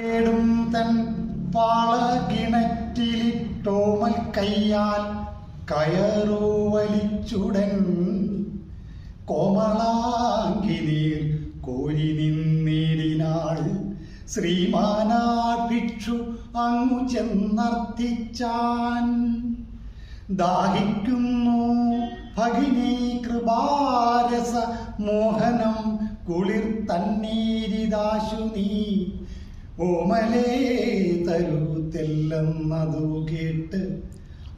േടും തൻ പാളകിണറ്റിലിട്ടോമൽ കയ്യാൽ കയറു വലിച്ചുടൻ കോമളാങ്കിനീർ കോരി നിന്നിരിനാൾ ശ്രീമാനാ ഭിക്ഷു അങ്ങു ചെന്നർത്ഥിച്ചാൻ. ദാഹിക്കുന്നു ഭഗിനി കൃപാരസ മോഹനം കുളിർ തന്നീരിദാശു നീ. ഓമലേ തരൂ കേട്ട്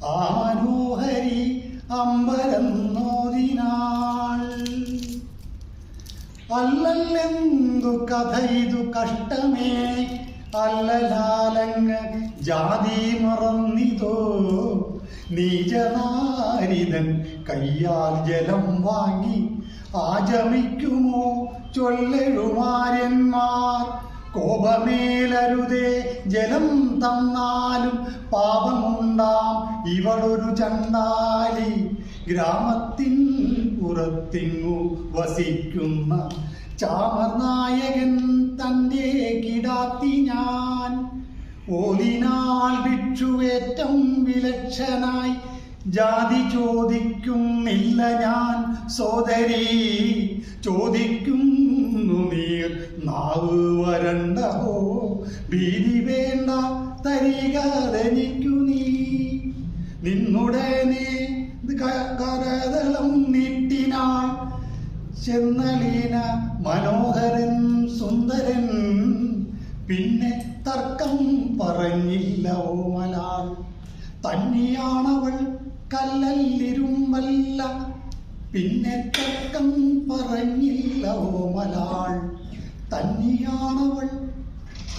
ആനോഹരി അമ്പരന്നോതിനാൾ. അല്ലല്ലെന്തു കഥയിതു കഷ്ടമേ അല്ലലാലങ്ങ് ജാതി മറന്നിതോ. നീചനാരിതൻ കയ്യാൽ ജലം വാങ്ങി ആചമിക്കുമോ ചൊല്ലെഴുമാര്യന്മാർ കോപമേലരുതേ ജലം തന്നാലും പാപമുണ്ടാം. ഇവളൊരു ചണ്ടാലി ഗ്രാമത്തിൻ പുറത്തിങ്ങു വസിക്കുന്ന ചാമനായകൻ തന്റെ കിടാത്തി ഞാൻ. ഓലിനാൽ ഭിക്ഷുവേറ്റം വിലക്ഷനായി ജാതി ചോദിക്കുന്നില്ല ഞാൻ. സോദരി ചോദിക്കുന്നു നീർ. നാവ് വരണ്ടോ ഭീതി വേണ്ട തരികതനിക്കു നീ. നിന്നുടനെ കരതളം നീട്ടിനാൾ. ചെന്നലീന മനോഹരൻ സുന്ദരൻ. പിന്നെ തർക്കം പറഞ്ഞില്ല ഓമലാൾ തന്നെയാണവൾ കല്ലല്ലിരുമ്പല്ല. പിന്നെ തർക്കം പറഞ്ഞില്ല ഓമലാൾ തന്നെയാണവൾ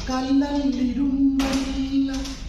കല്ലല്ലിരുമ്പല്ല.